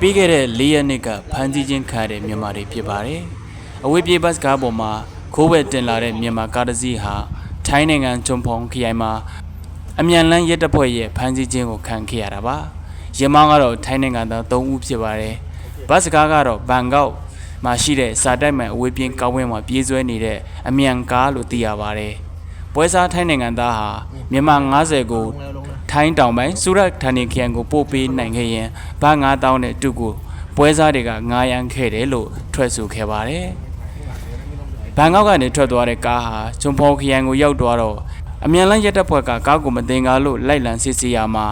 ပြီးခဲ့တဲ့၄ရက်နှစ်ကဖမ်းဆီးခြင်းခံရတဲ့မြန်မာတွေဖြစ်ပါတယ်။အဝေးပြေးဘတ်ကားပေါ်မှာခိုးဝယ်တင်လာတဲ့မြန်မာကားတစ်စီးဟာထိုင်းနိုင်ငံချုံဖုံခရိုင်မှာအမြန်လန်းရဲတပ်ဖွဲ့ရဲ့ဖမ်းဆီးခြင်းကိုခံခဲ့ရတာပါ။ရမောင်းကတော့ထိုင်းနိုင်ငံသား၃ဦးဖြစ်ပါတယ်။ဘတ်ကားကတော့ဘန်ကောက်မှာရှိတဲ့စာတိုက်မှန်အဝေးပြေးကားဝင်းမှာပြေးဆွဲနေတဲ့အမြန်ကားလို့သိရပါတယ်။ပွဲစားထိုင်းနိုင်ငံသားဟာမြန်မာ90ကို ထိုင်းတောင်ပိုင်းစူရတ်ဌာနေခရိုင်ကိုပို့ပေးနိုင်ခဲ့ရင်ဘာ9000နဲ့အတူကိုပွဲစားတွေက9ရန်ခဲ့တယ်လို့ထွက်ဆိုခဲ့ပါတယ်။ဘန်ကောက်ကနေထွက်သွားတဲ့ကားဟာဂျွန်ဖော်ခရိုင်ကိုရောက်သွားတော့အမြန်လန်းရက်တပ်ဖွဲ့ကကားကိုမတင်ကားလို့လိုက်လံစစ်ဆေးရမှာ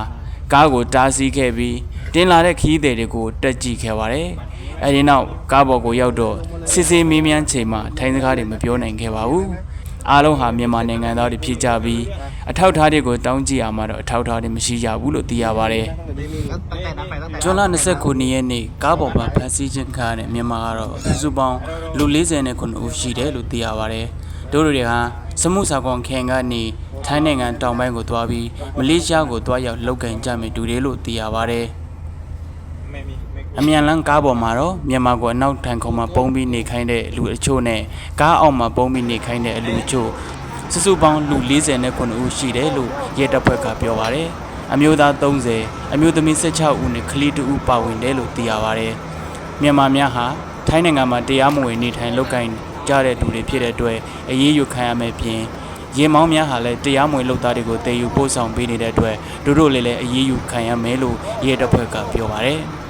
ကားကိုတားဆီးခဲ့ပြီးတင်လာတဲ့ခီးသည်တွေကိုတက်ကြည့်ခဲ့ပါတယ်။အဲဒီနောက်ကားပေါ်ကိုရောက်တော့စစ်ဆေးမေးမြန်းချိန်မှာထိုင်းစကားတွေမပြောနိုင်ခဲ့ပါဘူး။ အားလုံးဟာမြန်မာနိုင်ငံသားတွေဖြစ်ကြပြီးအထောက်အထားတွေကိုတောင်းကြည့်ရမှာတော့အထောက်အထားတွေမရှိကြဘူးလို့သိရပါတယ်။ဂျွန်လ29ရက်နေ့ကားပေါ်မှာဖမ်းဆီးခြင်းခံရတဲ့မြန်မာကတော့စုစုပေါင်းလူ49ဦးရှိတယ်လို့သိရပါတယ်။တို့တွေဟာစမှုစာကောင်ခင်ကနေထိုင်းနိုင်ငံတောင်ပိုင်းကိုသွားပြီးမလေးရှားကိုသွားရောက်လုပ်ကင်ကြမယ်တူတယ်လို့သိရပါတယ်။ အမြန်လန်းကားပေါ်မှာတော့မြန်မာကိုအနောက်ထန်ခုံမှာပုံပြီးနေခိုင်းတဲ့လူအချို့နဲ့ကားအောက်မှာပုံပြီးနေခိုင်းတဲ့အလူအချို့စုစုပေါင်းလူ49ဦးရှိတယ်လို့ရဲတပ်ဖွဲ့ကပြောပါတယ်။အမျိုးသား30အမျိုးသမီး16ဦးနဲ့ကလေး2ဦးပါဝင်တယ်လို့သိရပါတယ်။မြန်မာများဟာထိုင်းနိုင်ငံမှာတရားမဝင်နေထိုင်လုပ်ကိုင်ကြတဲ့သူတွေဖြစ်တဲ့အတွက်အရေးယူခံရမယ်ပြင်ရင်မောင်းများဟာလည်းတရားမဝင်လုပ်သားတွေကိုတည်ယူပို့ဆောင်ပေးနေတဲ့အတွက်တို့တို့လည်းလည်းအရေးယူခံရမယ်လို့ရဲတပ်ဖွဲ့ကပြောပါတယ်။